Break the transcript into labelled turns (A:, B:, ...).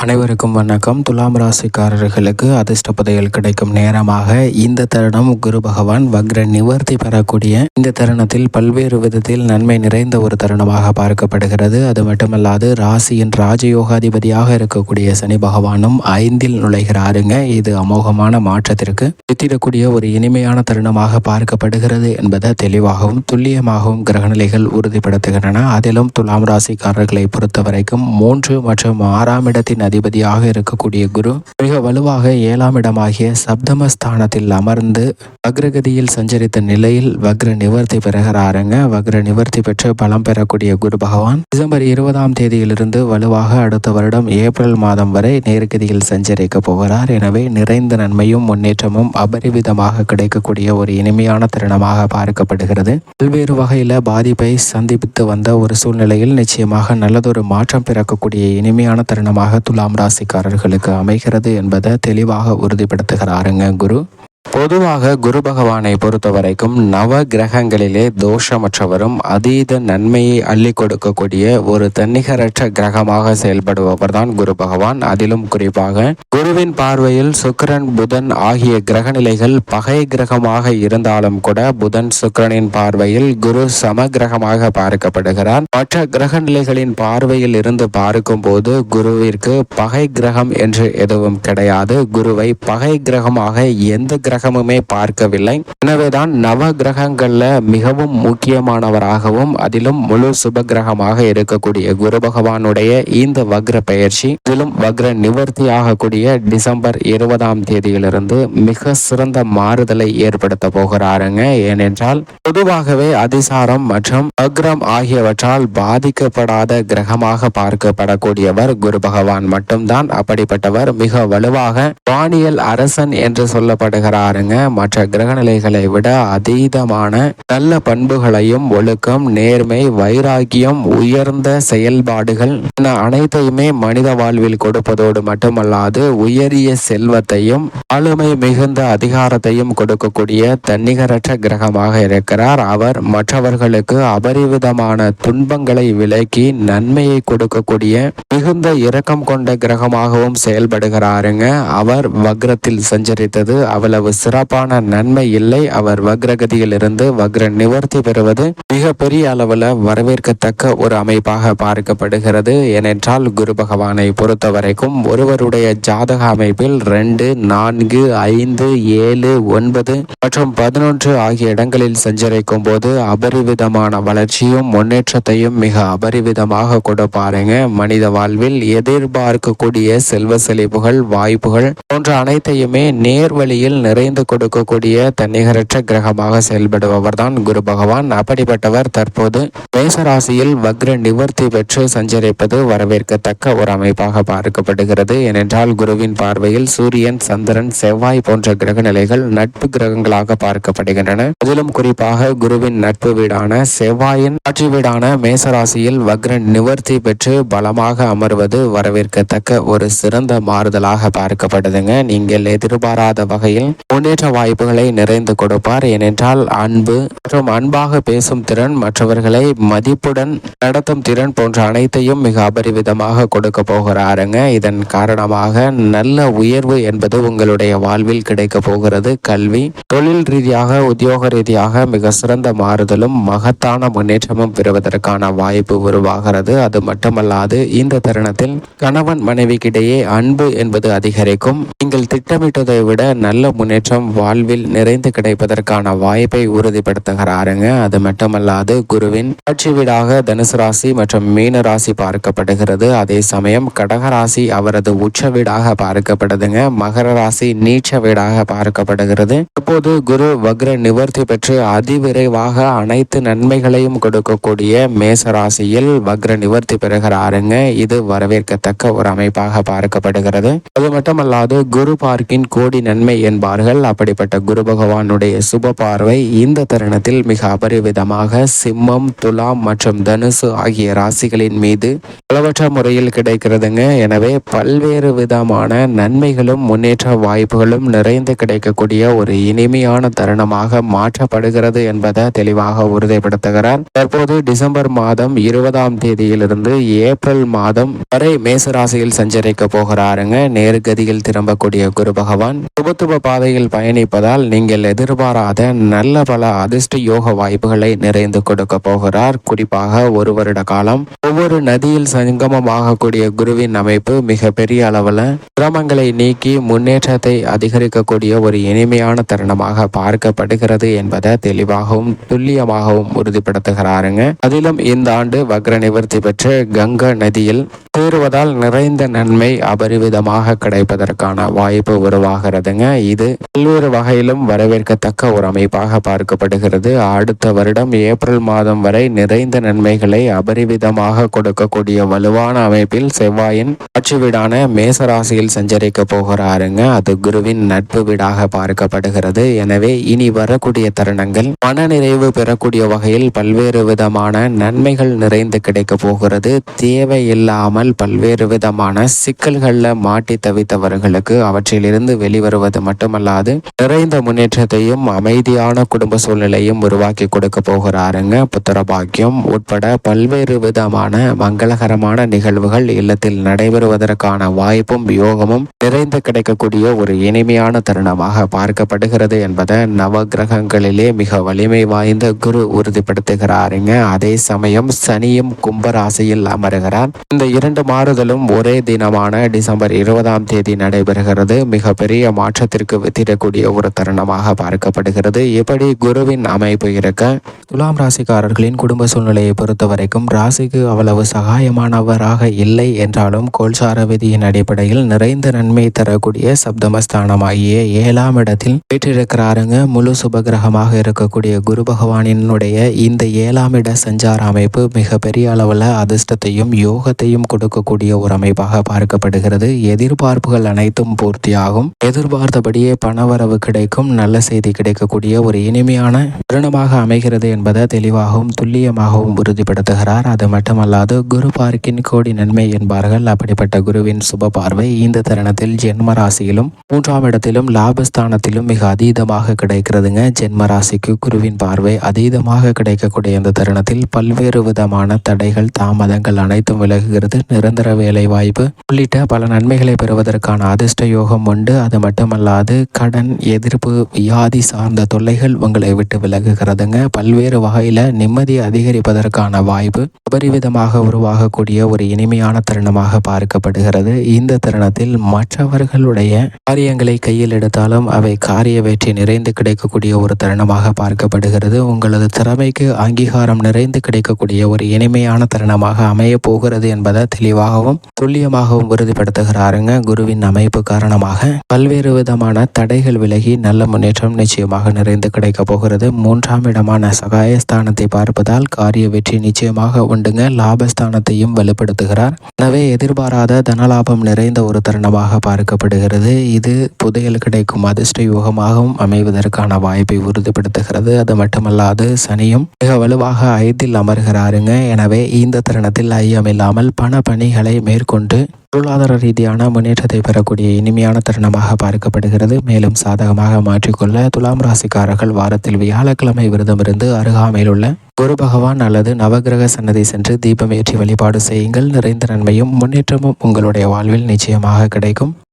A: அனைவருக்கும் வணக்கம். துலாம் ராசிக்காரர்களுக்கு அதிர்ஷ்ட புதையல் கிடைக்கும் நேரமாக இந்த தருணம் குரு பகவான் வக்ர நிவர்த்தி பெறக்கூடிய இந்த தருணத்தில் பல்வேறு விதத்தில் நன்மை நிறைந்த ஒரு தருணமாக பார்க்கப்படுகிறது. அது மட்டுமல்லாது ராசியின் ராஜயோகாதிபதியாக இருக்கக்கூடிய சனி பகவானும் ஐந்தில் நுழைகிறாருங்க. இது அமோகமான மாற்றத்திற்கு வித்திடக்கூடிய ஒரு இனிமையான தருணமாக பார்க்கப்படுகிறது என்பதை தெளிவாகவும் துல்லியமாகவும் கிரகநிலைகள் உறுதிப்படுத்துகின்றன. அதிலும் துலாம் ராசிக்காரர்களை பொறுத்த வரைக்கும் மூன்று மற்றும் ஆறாம் இடத்தின் அதிபதியாக இருக்கக்கூடிய குரு மிக வலுவாக ஏழாம் இடமாகிய சப்தமஸ்தானத்தில் அமர்ந்து வக்ரகதியில் சஞ்சரித்த நிலையில் வக்ர நிவர்த்தி பெறுகிறாருங்க. வக்ர நிவர்த்தி பெற்று பலம் பெறக்கூடிய குரு பகவான் டிசம்பர் இருபதாம் தேதியிலிருந்து வலுவாக அடுத்த வருடம் ஏப்ரல் மாதம் வரை நேர்கதியில் சஞ்சரிக்க போகிறார். எனவே நிறைந்த நன்மையும் முன்னேற்றமும் அபரிவிதமாக கிடைக்கக்கூடிய ஒரு இனிமையான தருணமாக பார்க்கப்படுகிறது. பல்வேறு வகையில பாதிப்பை சந்திப்பித்து வந்த ஒரு சூழ்நிலையில் நிச்சயமாக நல்லதொரு மாற்றம் பிறக்கக்கூடிய இனிமையான தருணமாக துலாம் ராசிக்காரர்களுக்கு அமைகிறது என்பதை தெளிவாக உறுதிப்படுத்துகிறாருங்க குரு. பொதுவாக குரு பகவானை பொறுத்த வரைக்கும் நவ கிரகங்களிலே தோஷமற்றவரும் அதீத நன்மையை அள்ளி கொடுக்கக்கூடிய ஒரு தன்னிகரற்ற கிரகமாக செயல்படுபவர் தான் குரு பகவான். அதிலும் குறிப்பாக குருவின் பார்வையில் சுக்கிரன் புதன் ஆகிய கிரகநிலைகள் பகை கிரகமாக இருந்தாலும் கூட புதன் சுக்கரனின் பார்வையில் குரு சம கிரகமாக பார்க்கப்படுகிறார். மற்ற கிரகநிலைகளின் பார்வையில் இருந்து பார்க்கும் போது குருவிற்கு பகை கிரகம் என்று எதுவும் கிடையாது. குருவை பகை கிரகமாக எந்த கிரகமுமே பார்க்கவில்லை. எனவேதான் நவ கிரகங்கள்ல மிகவும் முக்கியமானவராகவும் அதிலும் முழு சுப கிரகமாக இருக்கக்கூடிய குரு பகவானுடைய இந்த வக்ர பெயர்ச்சி இதிலும் வக்ர நிவர்த்தி ஆகக்கூடிய டிசம்பர் இருபதாம் தேதியிலிருந்து மிக சிறந்த மாறுதலை ஏற்படுத்த போகிறாருங்க. ஏனென்றால் பொதுவாகவே அதிசாரம் மற்றும் வக்ரம் ஆகியவற்றால் பாதிக்கப்படாத கிரகமாக பார்க்கப்படக்கூடியவர் குரு பகவான் மட்டும்தான். அப்படிப்பட்டவர் மிக வலுவாக வானியல் அரசன் என்று சொல்லப்படுகிறார். சொல்லப்படுகிறாருங்க மற்ற கிரகநிலைகளை விட அதீதமான நல்ல பண்புகளையும் ஒழுக்கம் நேர்மை வைராகியம் உயர்ந்த செயல்பாடுகள் என அனைத்தையுமே மனித வாழ்வில் கொடுப்பதோடு மட்டுமல்லாது உயரிய செல்வத்தையும் ஆளுமை மிகுந்த அதிகாரத்தையும் கொடுக்கக்கூடிய தன்னிகரற்ற கிரகமாக இருக்கிறார். அவர் மற்றவர்களுக்கு அபரிவிதமான துன்பங்களை விலக்கி நன்மையை கொடுக்கக்கூடிய மிகுந்த இரக்கம் கொண்ட கிரகமாகவும் செயல்படுகிறாருங்க. அவர் வக்ரத்தில் சஞ்சரித்தது அவ்வளவு சிறப்பான நன்மை இல்லை. அவர் வக்ரகதியிலிருந்து வக்ர நிவர்த்தி பெறுவது மிக பெரிய அளவில் வரவேற்கத்தக்க ஒரு அமைப்பாக பார்க்கப்படுகிறது. ஏனென்றால் குரு பகவானை பொறுத்த வரைக்கும் ஒருவருடைய ஜாதக அமைப்பில் ரெண்டு நான்கு ஐந்து ஏழு ஒன்பது மற்றும் பதினொன்று ஆகிய இடங்களில் சஞ்சரிக்கும் போது அபரிவிதமான வளர்ச்சியும் முன்னேற்றத்தையும் மிக அபரிவிதமாக கொடுப்பாருங்க மனித வாழ்வில் எதிர்பார்க்கக்கூடிய செல்வ செழிப்புகள் வாய்ப்புகள் போன்ற அனைத்தையுமே நேர்வழியில் நிறை நிறைந்து கொடுக்கக்கூடிய தன்னிகரற்ற கிரகமாக செயல்படுபவர் தான் குரு பகவான். அப்படிப்பட்டவர் தற்போது மேசராசியில் வக்ர நிவர்த்தி பெற்று சஞ்சரிப்பது வரவேற்கத்தக்க ஒரு அமைப்பாக பார்க்கப்படுகிறது. ஏனென்றால் குருவின் பார்வையில் சூரியன் சந்திரன் செவ்வாய் போன்ற கிரக நிலைகள் நட்பு கிரகங்களாக பார்க்கப்படுகின்றன. அதிலும் குறிப்பாக குருவின் நட்பு வீடான செவ்வாயின் ஆட்சி வீடான மேசராசியில் வக்ர நிவர்த்தி பெற்று பலமாக அமர்வது வரவேற்கத்தக்க ஒரு சிறந்த மாறுதலாக பார்க்கப்படுதுங்க. நீங்கள் எதிர்பாராத வகையில் முன்னேற்ற வாய்ப்புகளை நிறைந்து கொடுப்பார். ஏனென்றால் அன்பு மற்றும் அன்பாக பேசும் திறன் மற்றவர்களை மதிப்புடன் நடத்தும் திறன் போன்ற அனைத்தையும் மிக அபரிவிதமாக கொடுக்க போகிறாருங்க. இதன் காரணமாக நல்ல உயர்வு என்பது உங்களுடைய வாழ்வில் கிடைக்க போகிறது. கல்வி தொழில் ரீதியாக உத்தியோக ரீதியாக மிக சிறந்த மாறுதலும் மகத்தான முன்னேற்றமும் பெறுவதற்கான வாய்ப்பு உருவாகிறது. அது மட்டுமல்லாது இந்த தருணத்தில் கணவன் மனைவிக்கிடையே அன்பு என்பது அதிகரிக்கும். நீங்கள் திட்டமிட்டதை விட நல்ல முன்னேற்றம் வாழ்வில் நிறைந்து கிடைப்பதற்கான வாய்ப்பை உறுதிப்படுத்துகிறாருங்க. அது மட்டுமல்லாது குருவின் ஆட்சி வீடாக தனுசு ராசி மற்றும் மீன ராசி பார்க்கப்படுகிறது. அதே சமயம் கடகராசி அவரது உச்ச வீடாக பார்க்கப்படுதுங்க. மகர ராசி நீச்ச வீடாக பார்க்கப்படுகிறது. இப்போது குரு வக்ர நிவர்த்தி பெற்று அதிவிரைவாக அனைத்து நன்மைகளையும் கொடுக்கக்கூடிய மேச ராசியில் வக்ர நிவர்த்தி பெறுகிறாருங்க. இது வரவேற்கத்தக்க ஒரு அமைப்பாக பார்க்கப்படுகிறது. அது மட்டுமல்லாது குரு பார்க்கின் கோடி நன்மை என்பார்கள். என்பார்கள் அப்படிப்பட்ட குரு பகவானுடைய சுப பார்வை இந்த தருணத்தில் மிக அபரிவிதமாக சிம்மம் துலாம் மற்றும் தனுசு ஆகிய ராசிகளின் மீது பலவற்ற முறையில் கிடைக்கிறதுங்க. எனவே பல்வேறு விதமான நன்மைகளும் முன்னேற்ற வாய்ப்புகளும் நிறைந்து கிடைக்கக்கூடிய ஒரு இனிமையான தருணமாக மாற்றப்படுகிறது என்பதை தெளிவாக உறுதிப்படுத்துகிறார். தற்போது டிசம்பர் மாதம் இருபதாம் தேதியிலிருந்து ஏப்ரல் மாதம் வரை மேசராசியில் சஞ்சரிக்க போகிறாருங்க. நேர்கதியில் திரும்பக்கூடிய குரு பகவான் சுபத்துவ பாதையில் பயணிப்பதால் நீங்கள் எதிர்பாராத நல்ல பல அதிர்ஷ்ட யோக வாய்ப்புகளை நிறைந்து கொடுக்க போகிறார். குறிப்பாக ஒரு வருட காலம் ஒவ்வொரு நதியில் சங்கமமாகக்கூடிய குருவின் அமைப்பு மிக பெரிய அளவில் சிரமங்களை நீக்கி முன்னேற்றத்தை அதிகரிக்கக்கூடிய ஒரு இனிமையான தருணமாக பார்க்கப்படுகிறது என்பதை தெளிவாகவும் துல்லியமாகவும் உறுதிப்படுத்துகிறாருங்க. அதிலும் இந்த ஆண்டு வக்ர நிவர்த்தி பெற்று கங்கா நதியில் சேருவதால் நிறைந்த நன்மை அபரிவிதமாக கிடைப்பதற்கான வாய்ப்பு உருவாகிறதுங்க. இது பல்வேறு வகையிலும் வரவேற்கத்தக்க ஒரு அமைப்பாக பார்க்கப்படுகிறது. அடுத்த வருடம் ஏப்ரல் மாதம் வரை நிறைந்த நன்மைகளை அபரிவிதமாக கொடுக்கக்கூடிய வலுவான அமைப்பில் செவ்வாயின் ஆட்சி வீடான மேசராசியில் சஞ்சரிக்க போகிறாருங்க. அது குருவின் நட்பு வீடாக பார்க்கப்படுகிறது. எனவே இனி வரக்கூடிய தருணங்கள் மனநிறைவு பெறக்கூடிய வகையில் பல்வேறு விதமான நன்மைகள் நிறைந்து கிடைக்க போகிறது. தேவையில்லாமல் பல்வேறு விதமான சிக்கல்களில் மாட்டி தவித்தவர்களுக்கு அவற்றிலிருந்து வெளிவருவது மட்டுமல்லாது நிறைந்த முன்னேற்றத்தையும் அமைதியான குடும்ப சூழ்நிலையும் உருவாக்கி கொடுக்க போகிறாருங்க. புத்திர பாக்கியம் உட்பட பல்வேறு விதமான மங்களகரமான நிகழ்வுகள் இல்லத்தில் நடைபெறுவதற்கான வாய்ப்பும் யோகமும் நிறைந்து கிடைக்கக்கூடிய ஒரு இனிமையான தருணமாக பார்க்கப்படுகிறது என்பதை நவ கிரகங்களிலே மிக வலிமை வாய்ந்த குரு உறுதிப்படுத்துகிறாருங்க. அதே சமயம் சனியும் கும்பராசியில் அமருகிறார். இந்த இரண்டு மாறுதலும் ஒரே தினமான டிசம்பர் இருபதாம் தேதி நடைபெறுகிறது. மிகப்பெரிய மாற்றத்திற்கு மாற்றத்திற்கு கிடைக்கக்கூடிய ஒரு தருணமாக பார்க்கப்படுகிறது. இப்படி குருவின் அமைப்பு இருக்க? துலாம் ராசிக்காரர்களின் குடும்ப சூழ்நிலையை பொறுத்த வரைக்கும் ராசிக்கு அவ்வளவு சகாயமானவராக இல்லை என்றாலும் கோல்சார விதியின் அடிப்படையில் நிறைந்த நன்மை தரக்கூடிய சப்தமஸ்தானமாகிய ஏழாம் இடத்தில் பெற்றிருக்கிறாருங்க முழு சுபகிரகமாக இருக்கக்கூடிய குரு பகவானினுடைய இந்த ஏழாம் இட சஞ்சார அமைப்பு மிகப்பெரிய அளவில் அதிர்ஷ்டத்தையும் யோகத்தையும் கொடுக்கக்கூடிய ஒரு அமைப்பாக பார்க்கப்படுகிறது. எதிர்பார்ப்புகள் அனைத்தும் பூர்த்தியாகும். எதிர்பார்த்தபடியே பண பணவரவு கிடைக்கும் நல்ல செய்தி கிடைக்கக்கூடிய ஒரு இனிமையான தருணமாக அமைகிறது என்பதை தெளிவாகவும் துல்லியமாகவும் உறுதிப்படுத்துகிறார். அது மட்டுமல்லாது குரு பார்க்கின் கோடி நன்மை என்பார்கள். அப்படிப்பட்ட குருவின் சுப பார்வை இந்த தருணத்தில் ஜென்ம ராசியிலும் மூன்றாம் இடத்திலும் லாபஸ்தானத்திலும் மிக அதீதமாக கிடைக்கிறதுங்க. ஜென்ம ராசிக்கு குருவின் பார்வை அதீதமாக கிடைக்கக்கூடிய இந்த தருணத்தில் பல்வேறு விதமான தடைகள் தாமதங்கள் அனைத்தும் விலகுகிறது. நிரந்தர வேலை வாய்ப்பு உள்ளிட்ட பல நன்மைகளை பெறுவதற்கான அதிர்ஷ்ட யோகம் உண்டு. அது மட்டுமல்லாது கடன் எதிர்ப்பு வியாதி சார்ந்த தொல்லைகள் உங்களை விட்டு விலகுகிறதுங்க. பல்வேறு வகையில் நிம்மதி அதிகரிப்பதற்கான வாய்ப்பு அபரிவிதமாக உருவாகக்கூடிய ஒரு இனிமையான தருணமாக பார்க்கப்படுகிறது. இந்த தருணத்தில் மற்றவர்களுடைய காரியங்களை கையில் எடுத்தாலும் அவை காரிய வெற்றி நிறைந்து கிடைக்கக்கூடிய ஒரு தருணமாக பார்க்கப்படுகிறது. உங்களது திறமைக்கு அங்கீகாரம் நிறைந்து கிடைக்கக்கூடிய ஒரு இனிமையான தருணமாக அமைய போகிறது என்பதை தெளிவாகவும் துல்லியமாகவும் உறுதிப்படுத்துகிறாருங்க குருவின் அமைப்பு காரணமாக. பல்வேறு விதமான தடை தடைகள் விலகி நல்ல முன்னேற்றம் நிச்சயமாக நிறைந்து கிடைக்கப் போகிறது. மூன்றாம் இடமான சகாயஸ்தானத்தை பார்ப்பதால் காரிய வெற்றி நிச்சயமாக உண்டுங்க. லாபஸ்தானத்தையும் வலுப்படுத்துகிறார் எனவே எதிர்பாராத தனலாபம் நிறைந்த ஒரு தருணமாக பார்க்கப்படுகிறது. இது புதையல் கிடைக்கும் அதிர்ஷ்ட யோகமாகவும் அமைவதற்கான வாய்ப்பை உறுதிப்படுத்துகிறது. அது மட்டுமல்லாது சனியும் மிக வலுவாக ஐந்தில் அமர்கிறாருங்க. எனவே இந்த தருணத்தில் ஐயமில்லாமல் பண பணிகளை மேற்கொண்டு பொருளாதார ரீதியான முன்னேற்றத்தை பெறக்கூடிய இனிமையான தருணமாக பார்க்கப்படுகிறது. மேலும் சாதகமாக மாற்றிக்கொள்ள துலாம் ராசிக்காரர்கள் வாரத்தில் வியாழக்கிழமை விரதமிருந்து அருகாமையில் உள்ள குரு பகவான் அல்லது நவகிரக சன்னதி சென்று தீபம் ஏற்றி வழிபாடு செய்யுங்கள். நிறைந்த நன்மையும் முன்னேற்றமும் உங்களுடைய வாழ்வில் நிச்சயமாக கிடைக்கும்.